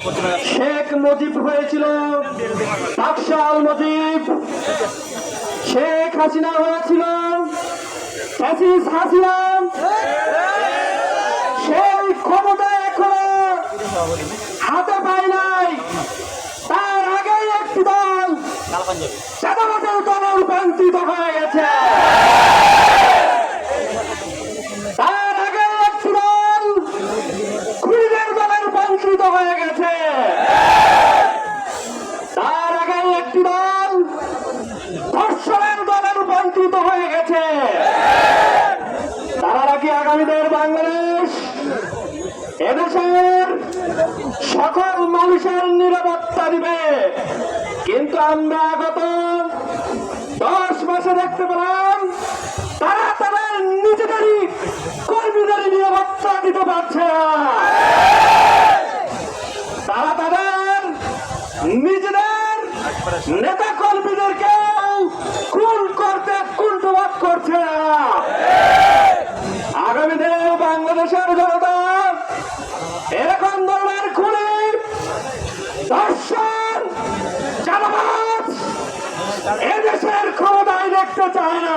শেখ মুজিব হয়েছিল বাকশাল মুজিব। শেখ হাসিনা হয়েছিল ফ্যাসিস হাসিনা। সেই ক্ষমতা এখনও হাতে পায় নাই। তার আগেই একটি দল চাঁদাবাজের দলে রূপান্তরিত হয়ে গেছে তার আগে একটি দল খুনিদের দলে রূপান্তরিত হয়ে গেছে তার আগে একটি দল ধর্ষণের দলে রূপান্তরিত হয়ে গেছে তারা কি আগামীদের বাংলাদেশ এদেশের সকল মানুষের নিরাপত্তা দিবে। কিন্তু আমরা গত দশ মাসে দেখতে পেলাম, তারা তাদের নিজেদেরই কর্মীদের নিরাপত্তা দিতে পারছে তারা তাদের নিজেদের নেতা কর্মীদেরকে খুন করতে কুণ্ঠবাদ করছে আগামী দিনে বাংলাদেশের জনতা চায় না।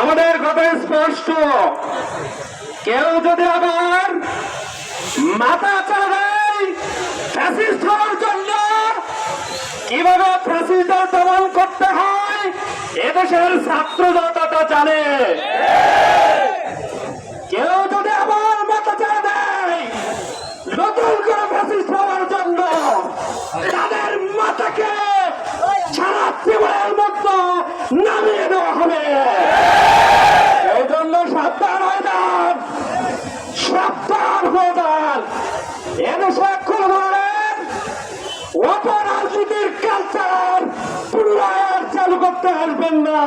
আমাদের কথা স্পষ্ট। কেউ যদি আবার মাথা চালায় জন্য কীভাবে ফ্যাসিস্টার দমন করতে হয়, এদেশের ছাত্র জনতা জানে কেউ যদি আবার মাথা চালা দেয় নতুন করে ফ্যাসিস্ট হওয়ার জন্য তাদের মাথাকে সারা জীবনের মতো নামিয়ে দেওয়া হবে। এই জন্য সাবধান হয়ে যান। সাবধান হয়ে যান। এদেশে কোন ধরনের অপরাজনীতির কালচার পুনরায় চালু করতে আসবেন না।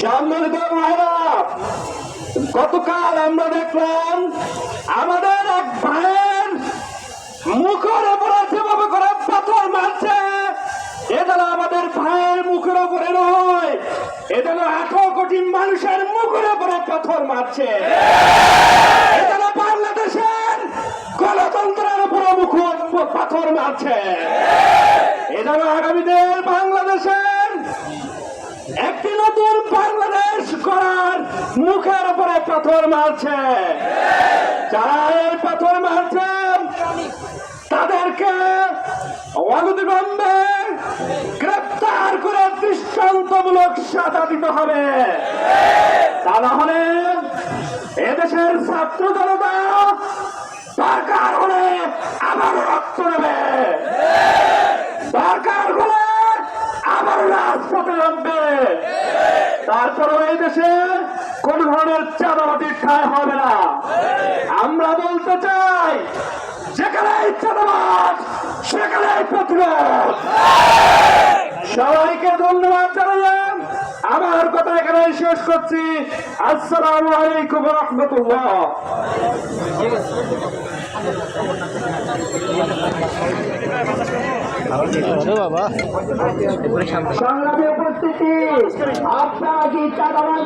সম্মানিত ভাইরা, গতকাল আমরা দেখলাম, আমাদের এক ভাইয়ের মুখর উপরে এটা আঠারো কোটি মানুষের মুখের উপরে পাথর মারছে। এটা বাংলাদেশের গণতন্ত্রের উপরে মুখ পাথর মারছে। এটা আগামীদের বাংলাদেশের একটি নতুন বাংলাদেশ করার মুখের উপরে পাথর মারছে। যারা পাথর মারছে, তাদেরকে অনতিবিলম্বে গ্রেপ্তার করে দৃষ্টান্তমূলক সাজা দিতে হবে। তা না হলে এদেশের ছাত্র জনতা। দরকার হলে আবার রক্ত নেবে। দরকার হলে আবার রাজপথে নামবে। তারপরে এই দেশে কোন ধরনের চাঁদাবাতির ঠাঁই হবে না। আমরা বলতে চাই যেখানে চাঁদাবাদ সেখানে প্রতিরোধ সবাইকে ধন্যবাদ। আমার কথা এখানে শেষ করছি। আসসালামু আলাইকুম রহমতুল্লাহ। বাবা? সংগ্রামী উপস্থিতি আপনারা কি চাঁদাবাদ